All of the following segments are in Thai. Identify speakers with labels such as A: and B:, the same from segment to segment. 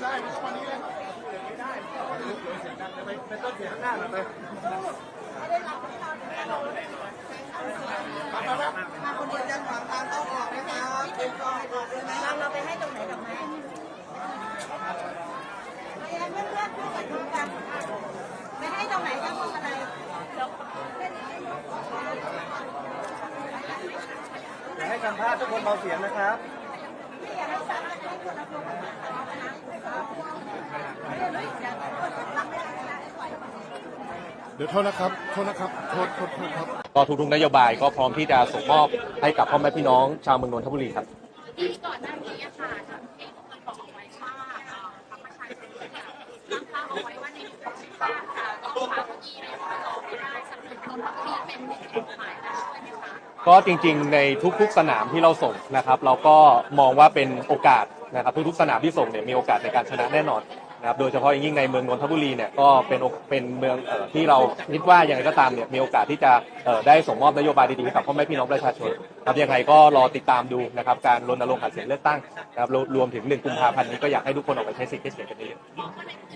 A: ใช่วันนี้เลยไม่ได้เสียงดังไปเป็นต้นเสียงข้างหน้าหน่อยไปไปไป
B: มาคนเดียวจะขวางทางเข้าออกไหมครับเป็นกองออกเลยไหมเราเราไปให้ตรงไหนดอกไม้เพื่อนเพื่อนเพื่อนกันทุกกันไปให้ตรงไหนครับพวงอะไร
A: อย่าให้สัมภาษณ์ทุกคนเบาเสียงนะครับ
C: เดี๋ยวโทษนะครับ โทษนะครับ โทษโทษโทษครับ
D: ก็ทุกๆนโยบายก็พร้อมที่จะส่งมอบให้กับพ่อแม่พี่น้องชาวเมืองนนทบุรีครับ
E: ที่ก่อนหน้านี้อะค่ะทางเองเคยบอกเอาไว้ว่าเอ่อพรรคประชาชนเนี่ยตั้งเป้าเอาไว้ว่าในหนึ่งปีค่ะต้องพาเก้าอี้ในอบตให้ได้สักหนึ่งคนที่เป็นหนึ่งเป้าหมายนะใช่ไหมคะ
D: ก็จริงๆ ในทุกๆสนามที่เราส่งนะครับ เราก็มองว่าเป็นโอกาสนะครับทุกๆสนามที่ส่งเนี่ยมีโอกาสในการชนะแน่นอน นะครับโดยเฉพาะอย่างยิ่งในเมืองนนทบุรีเนี่ยก็เป็นเป็นเมืองเอ่อที่เราคิดว่าอย่างไรก็ตามเนี่ยมีโอกาสที่จะเอ่อได้ส่งมอบนโยบายดีๆให้กับพ่อแม่พี่น้องประชาชนครับยังไงก็รอติดตามดูนะครับการรณรงค์หาเสียงเลือกตั้งนะครับรวรวมถึง1กุมภาพันธ์นี้ก็อยากให้ทุกคนออกไปใช้สิทธิ์ใช้เสียงกันเยอะ
E: มองว่าในพื้น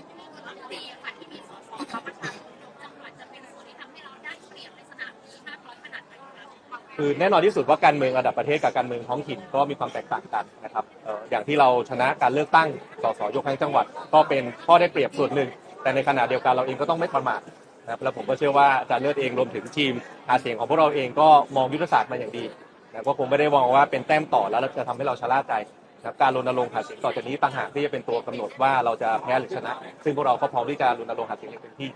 E: คือ
D: แน่นอนที่สุดว่าการเมืองระดับประเทศกับการเมืองท้องถิ่นก็มีความแตกต่างกันนะครับอย่างที่เราชนะการเลือกตั้งสสยกทั้งจังหวัด ก็เป็นข้อได้เปรียบส่วนหนึ่ง แต่ในขณะเดียวกันเราเองก็ต้องไม่ประมาทนะครับแล้วผมก็เชื่อว่าอาจารย์เลือดเองรวมถึงทีมหาเสียงของพวกเราเองก็มองยุทธศาสตร์มาอย่างดีนะก็คงไม่ได้มองว่าเป็นแต้มต่อแล้วจะทำให้เราชะล่าใจนะครับการรณรงค์หาเสียงต่อจากนี้ต่างหากที่จะเป็นตัวกำหนดว่าเราจะแพ้หรือชนะ ซึ่งพวกเราก็พร้อมที่จะรณรงค์หาเสียงอย่างเต็มที่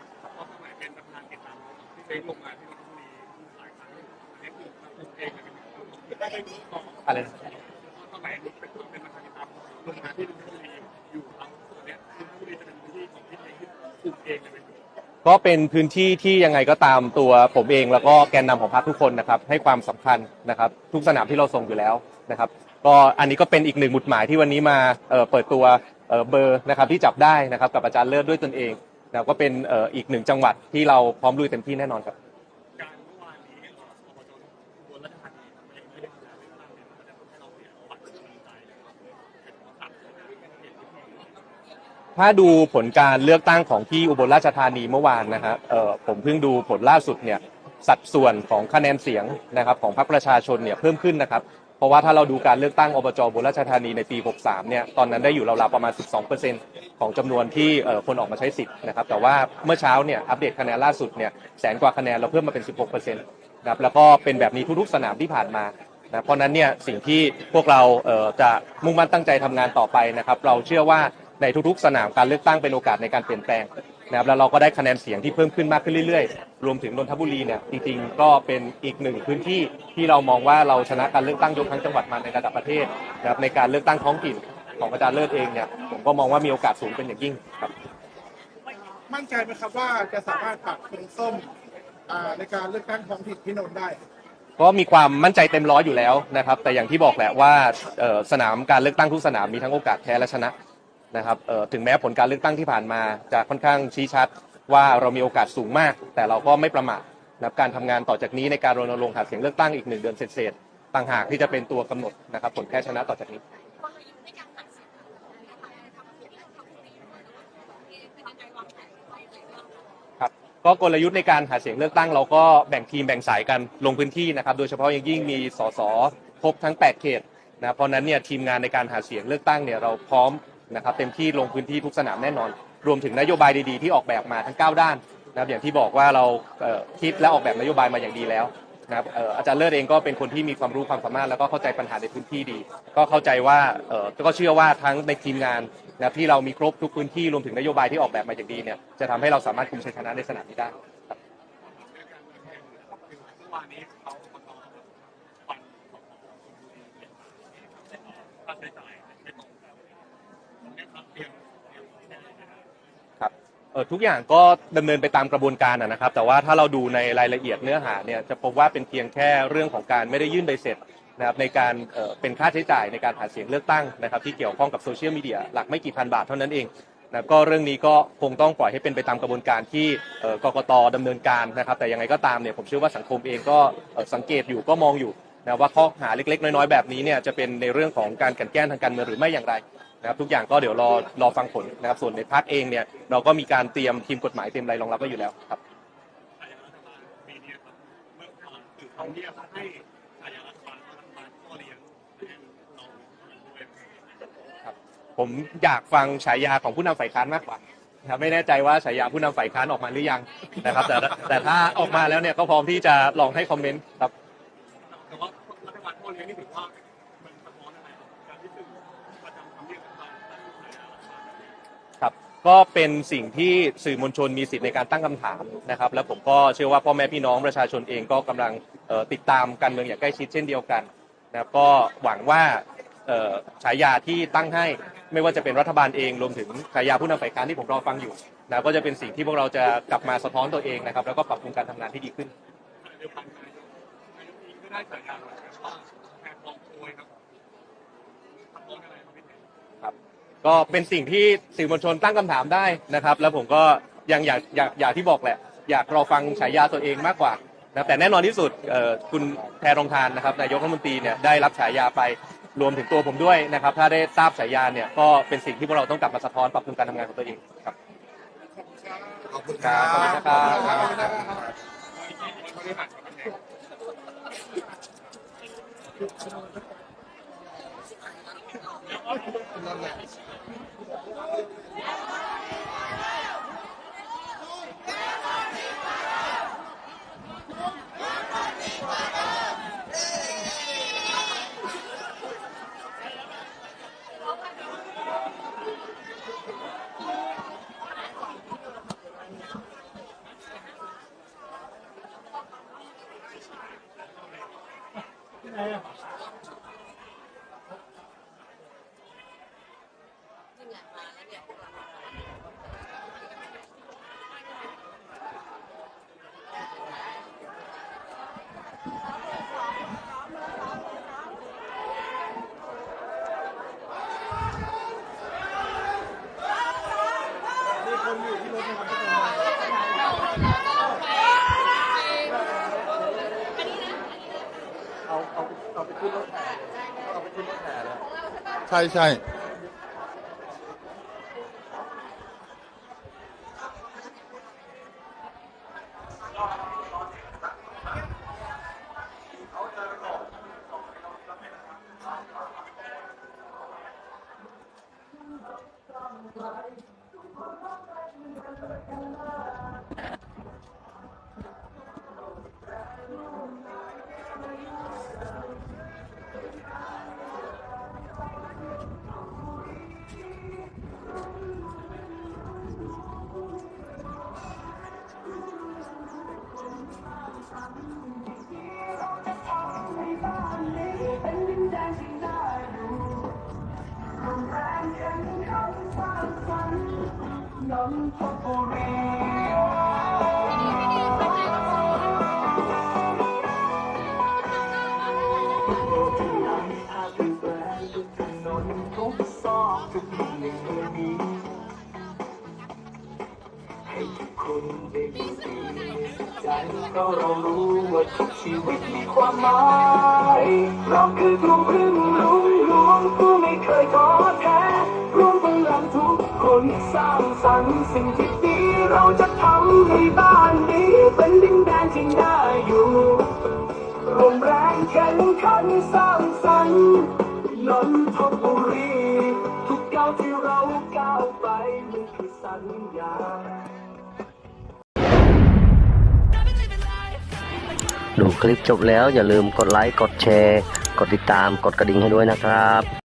D: อะไรนะ
A: ก็เป็
D: นพื้นที่ที่ยังไงก็ตามตัวผมเองแล้วก็แกนนำของพรรคทุกคนนะครับ ให้ความสำคัญนะครับ ทุกสนามที่เราส่งอยู่แล้วนะครับ ก็อันนี้ก็เป็นอีกหนึ่งหมุดหมายที่วันนี้มาเปิดตัวเบอร์นะครับที่จับได้นะครับกับอาจารย์เลิศด้วยตนเองนะครับก็เป็นอีกหนึ่งจังหวัดที่เราพร้อมลุยเต็มที่แน่นอนครับ ถ้าดูผลการเลือกตั้งของที่อุบลราชธานีเมื่อวานนะฮะเอ่อผมเพิ่งดูผลล่าสุดเนี่ยสัดส่วนของคะแนนเสียงนะครับของพรรคประชาชนเนี่ยเพิ่มขึ้นนะครับ เพราะว่าถ้าเราดูการเลือกตั้งอบจอุบลราชธานีในปี 63 เนี่ยตอนนั้นได้อยู่ราวๆประมาณ 12%ของจำนวนที่คนออกมาใช้สิทธิ์นะครับแต่ว่าเมื่อเช้าเนี่ยอัปเดตคะแนนล่าสุดเนี่ยแสนกว่าคะแนนเราเพิ่มมาเป็น 16%นะครับแล้วก็เป็นแบบนี้ทุกๆสนามที่ผ่านมานะเพราะนั้นเนี่ยสิ่งที่พวกเราจะมุ่งมั่นตั้งใจทำงานต่อไปนะครับ เราเชื่อว่า ในทุกๆ สนามการเลือกตั้งเป็นโอกาสในการเปลี่ยนแปลงนะครับแล้วเราก็ได้คะแนนเสียงที่เพิ่มขึ้นมากขึ้นเรื่อยๆ รวมถึงนนทบุรีเนี่ยจริงๆก็เป็นอีกหนึ่งพื้นที่ที่เรามองว่าเราชนะการเลือกตั้งยกทั้งจังหวัดมาในระดับประเทศนะครับในการเลือกตั้งท้องถิ่นของอาจารย์เลิศเองเนี่ยผมก็มองว่ามีโอกาสสูงเป็นอย่างยิ่งครับ
A: มั่นใจไหมครับว่าจะสามารถปรับเป็นส้มอ่าในการเลือกตั้งท้องถิ่นที่นนท์ได้
D: ก็มีความมั่นใจเต็มร้อยอยู่แล้วนะครับ แต่อย่างที่บอกแหละว่าเอ่อสนามการเลือกตั้งทุกสนามมีทั้งโอกาสแพ้และชนะ นะครับเอ่อถึงแม้ผลการเลือกตั้งที่ผ่านมาจะค่อนข้างชี้ชัดว่าเรามีโอกาสสูงมาก แต่เราก็ไม่ประมาทนะครับการทำงานต่อจากนี้ในการรณรงค์หาเสียงเลือกตั้งอีกหนึ่งเดือนเศษๆต่างหากที่จะเป็นตัวกำหนดนะครับผลแพ้ชนะต่อจากนี้
E: กลยุทธ์ในการหาเสียงของเราทำให้ที่นนทบุรีด้วยแล้วก็เป็นยังไงวางแผนไว้ยังไงบ้างคะ
D: ครับก็กลยุทธ์ในการหาเสียงเลือกตั้ง เราก็แบ่งทีมแบ่งสายกันลงพื้นที่นะครับโดยเฉพาะอย่างยิ่งมีสสครบทั้ง 8 เขตนะเพราะฉะนั้นเนี่ยทีมงานในการหาเสียงเลือกตั้งเนี่ยเราพร้อม นะครับเต็มที่ลงพื้นที่ทุกสนามแน่นอน รวมถึงนโยบายดีๆที่ออกแบบมาทั้ง 9 ด้านนะครับอย่างที่บอกว่าเราเคิดและออกแบบนโยบายมาอย่างดีแล้วนะครับอาจารย์เลิศเองก็เป็นคนที่มีความรู้ความสามารถแล้วก็เข้าใจปัญหาในพื้นที่ดี ก็เข้าใจว่าก็เชื่อว่าทั้งในทีมงานนะที่เรามีครบทุกพื้นที่รวมถึงนโยบายที่ออกแบบมาอย่างดีเนี่ยจะทำให้เราสามารถคุมชัยชนะในสนามนี้ได้
A: เมื่อวานนี้เขาประกอบฟันของค่าใช้จ่ายไม่ตรงกันตรงนี้ครับเตรียมเตรียมได้นะครับ
D: ครับ เออทุกอย่างก็ดำเนินไปตามกระบวนการนะนะครับ แต่ว่าถ้าเราดูในรายละเอียดเนื้อหาเนี่ยจะพบว่าเป็นเพียงแค่เรื่องของการไม่ได้ยื่นใบเสร็จนะครับในการเอ่อเป็นค่าใช้จ่ายในการหาเสียงเลือกตั้งนะครับที่เกี่ยวข้องกับโซเชียลมีเดียหลักไม่กี่พันบาทเท่านั้นเองนะก็เรื่องนี้ก็คงต้องปล่อยให้เป็นไปตามกระบวนการที่เอ่อกกตดำเนินการนะครับแต่ยังไงก็ตามเนี่ยผมเชื่อว่าสังคมเองก็เอ่อสังเกตอยู่ก็มองอยู่นะว่าข้อหาเล็กๆ น้อยๆ แบบนี้เนี่ยจะเป็นในเรื่องของการกลันแกล้งทางการเมืองหรือไม่อย่างไร นะครับทุกอย่างก็เดี๋ยวรอรอฟังผลนะครับส่วนในพักเองเนี่ยเราก็มีการเตรียมทีมกฎหมายเตรียมอะไรรองรับไว้อยู่แล้วครับ
A: ฉายารัฐบาลปีนี้ครับเมื่อก่อนคือเขาเรียกให้ฉายารัฐบาลรัฐบาลพ่อเลี้ยงให้เราด้วย
D: ผมอยากฟังฉายาของผู้นำฝ่ายค้านมากกว่านะครับไม่แน่ใจว่าฉายาผู้นำฝ่ายค้านออกมาหรือยังนะครับ แต่แต่ถ้าออกมาแล้วเนี่ยก็พร้อมที่จะลองให้คอมเมนต์ครับ
A: แต่ว่ารัฐบาลพ่อเลี้ยงนี่ถือว่า ก็เป็
D: นสิ่งที่สื่อมวลชนมีสิทธิ์ในการตั้งคำถามนะครับ แล้วผมก็เชื่อว่าพ่อแม่พี่น้องประชาชนเองก็กำลังติดตามการเมืองอย่างใกล้ชิดเช่นเดียวกันนะครับก็หวังว่าฉายาที่ตั้งให้ไม่ว่าจะเป็นรัฐบาลเองรวมถึงฉายาผู้นำฝ่ายค้านที่ผมรอฟังอยู่นะก็จะเป็นสิ่งที่พวกเราจะกลับมาสะท้อนตัวเองนะครับ แล้วก็ปรับปรุงการทำงานที่ดีขึ้น
A: ก็เป็
D: นสิ่งที่สื่อมวลชนตั้งคำถามได้นะครับ แล้วผมก็ยังอยากอยากอยากที่บอกแหละ อยากรอฟังฉายาตัวเองมากกว่านะแต่แน่นอนที่สุดเอ่อคุณแพรองทานนะครับนายกรัฐมนตรีเนี่ยได้รับฉายาไปรวมถึงตัวผมด้วยนะครับ ถ้าได้ทราบฉายาเนี่ยก็เป็นสิ่งที่พวกเราต้องกลับมาสะท้อนปรับปรุงการทำงานของตัวเองครับ
C: ขอบคุณครับ
D: ขอบคุณนะ เอา
C: เอาเอบคุณครับ
A: บริหาไประเทศ
C: ใช่ใช่
F: เพราะเรารู้ว่าทุกชีวิตมีความหมายเราคือกลุ่มพึ่งลุงหลวงผู้ไม่เคยท้อแท้ร่วมพลังทุก คนสร้างสรรค์สิ่งที่ดีเราจะทำให้บ้านนี้เป็นดินแดนที่น่าอยู่รวมแรงแข่งขันสร้างสรรค์าวที่เราก้าวไปมันคือสัญญา
G: ดูคลิปจบแล้วอย่าลืมกดไลค์ กดแชร์ กดติดตาม กดกระดิ่งให้ด้วยนะครับ